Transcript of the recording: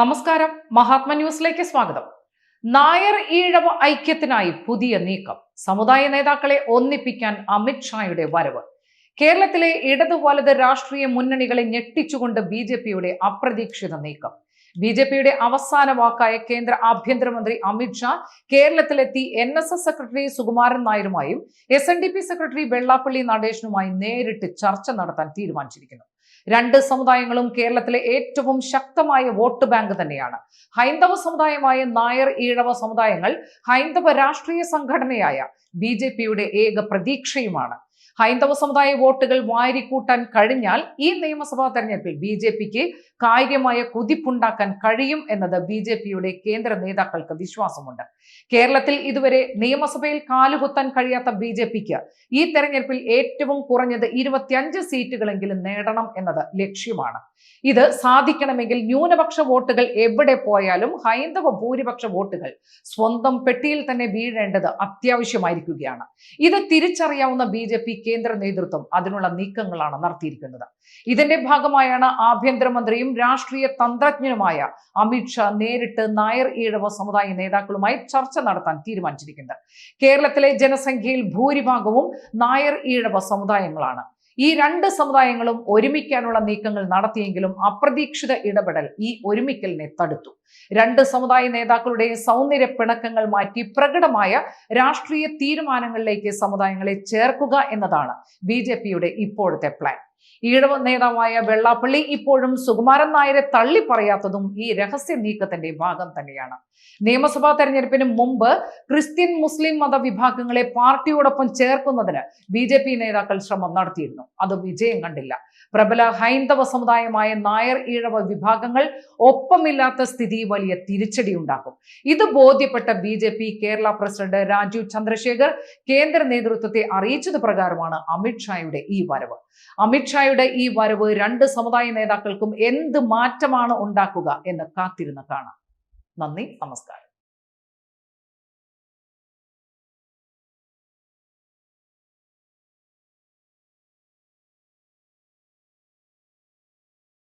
നമസ്കാരം. മഹാത്മ ന്യൂസിലേക്ക് സ്വാഗതം. നായർ ഈഴവ ഐക്യത്തിനായി പുതിയ നീക്കം. സമുദായ നേതാക്കളെ ഒന്നിപ്പിക്കാൻ അമിത്ഷായുടെ വരവ്. കേരളത്തിലെ ഇടതു വലത് രാഷ്ട്രീയ മുന്നണികളെ ഞെട്ടിച്ചുകൊണ്ട് ബി ജെ പിയുടെ അപ്രതീക്ഷിത നീക്കം. ബി ജെ പിയുടെ അവസാന വാക്കായ കേന്ദ്ര ആഭ്യന്തരമന്ത്രി അമിത്ഷാ കേരളത്തിലെത്തി N S S secretary Sukumaran നായരുമായും S N D P secretary Vellappally നടേശനുമായി നേരിട്ട് ചർച്ച നടത്താൻ തീരുമാനിച്ചിരിക്കുന്നു. രണ്ട് സമുദായങ്ങളും കേരളത്തിലെ ഏറ്റവും ശക്തമായ വോട്ട് ബാങ്ക് തന്നെയാണ്. ഹൈന്ദവ സമുദായമായ നായർ ഈഴവ സമുദായങ്ങൾ ഹൈന്ദവ രാഷ്ട്രീയ സംഘടനയായ ബി ഏക പ്രതീക്ഷയുമാണ്. ഹൈന്ദവ സമുദായ വോട്ടുകൾ വാരിക്കൂട്ടാൻ കഴിഞ്ഞാൽ ഈ നിയമസഭാ തെരഞ്ഞെടുപ്പിൽ ബി ജെ പിക്ക് കാര്യമായ കുതിപ്പുണ്ടാക്കാൻ കഴിയും എന്നത് ബി ജെ പിയുടെ കേന്ദ്ര നേതാക്കൾക്ക് വിശ്വാസമുണ്ട്. കേരളത്തിൽ ഇതുവരെ നിയമസഭയിൽ കാലുകുത്താൻ കഴിയാത്ത ബി ജെ പിക്ക് ഈ തെരഞ്ഞെടുപ്പിൽ ഏറ്റവും കുറഞ്ഞത് ഇരുപത്തിയഞ്ച് സീറ്റുകളെങ്കിലും നേടണം എന്നത് ലക്ഷ്യമാണ്. ഇത് സാധിക്കണമെങ്കിൽ ന്യൂനപക്ഷ വോട്ടുകൾ എവിടെ പോയാലും ഹൈന്ദവ ഭൂരിപക്ഷ വോട്ടുകൾ സ്വന്തം പെട്ടിയിൽ തന്നെ വീഴേണ്ടത് അത്യാവശ്യമായിരിക്കുകയാണ്. ഇത് തിരിച്ചറിയാവുന്ന ബി കേന്ദ്ര നേതൃത്വം അതിനുള്ള നീക്കങ്ങളാണ് നടത്തിയിരിക്കുന്നത്. ഇതിന്റെ ഭാഗമായാണ് ആഭ്യന്തരമന്ത്രിയും രാഷ്ട്രീയ തന്ത്രജ്ഞനുമായ അമിത് ഷാ നേരിട്ട് നായർ ഈഴവ സമുദായ നേതാക്കളുമായി ചർച്ച നടത്താൻ തീരുമാനിച്ചിരിക്കുന്നത്. കേരളത്തിലെ ജനസംഖ്യയിൽ ഭൂരിഭാഗവും നായർ ഈഴവ സമുദായങ്ങളാണ്. ഈ രണ്ട് സമുദായങ്ങളും ഒരുമിക്കാനുള്ള നീക്കങ്ങൾ നടത്തിയെങ്കിലും അപ്രതീക്ഷിത ഇടപെടൽ ഈ ഒരുമിക്കലിനെ തടുത്തു. രണ്ട് സമുദായ നേതാക്കളുടെ സൗന്ദര്യ പിണക്കങ്ങൾ മാറ്റി പ്രകടമായ രാഷ്ട്രീയ തീരുമാനങ്ങളിലേക്ക് സമുദായങ്ങളെ ചേർക്കുക എന്നതാണ് ബി ഇപ്പോഴത്തെ പ്ലാൻ ഈഴവ നേതാവായ വെള്ളാപ്പള്ളി ഇപ്പോഴും സുകുമാരൻ നായരെ തള്ളി പറയാത്തതും ഈ രഹസ്യ നീക്കത്തിന്റെ ഭാഗം തന്നെയാണ്. നിയമസഭാ തെരഞ്ഞെടുപ്പിന് മുമ്പ് ക്രിസ്ത്യൻ മുസ്ലിം മതവിഭാഗങ്ങളെ പാർട്ടിയോടൊപ്പം ചേർക്കുന്നതിന് ബി ജെ പി നേതാക്കൾ ശ്രമം നടത്തിയിരുന്നു. അത് വിജയം കണ്ടില്ല. പ്രബല ഹൈന്ദവ സമുദായമായ നായർ ഈഴവ വിഭാഗങ്ങൾ ഒപ്പമില്ലാത്ത സ്ഥിതി വലിയ തിരിച്ചടി ഉണ്ടാക്കും ഇത് ബോധ്യപ്പെട്ട B J P Kerala president Rajeev Chandrasekhar കേന്ദ്ര നേതൃത്വത്തെ അറിയിച്ചത് പ്രകാരമാണ് അമിത്ഷായുടെ ഈ വരവ്. അമിത്ഷായുടെ ഈ വരവ് രണ്ട് സമുദായ നേതാക്കൾക്കും എന്ത് മാറ്റമാണ് ഉണ്ടാക്കുക എന്ന് കാത്തിരുന്ന് കാണാം. നന്ദി നമസ്കാരം.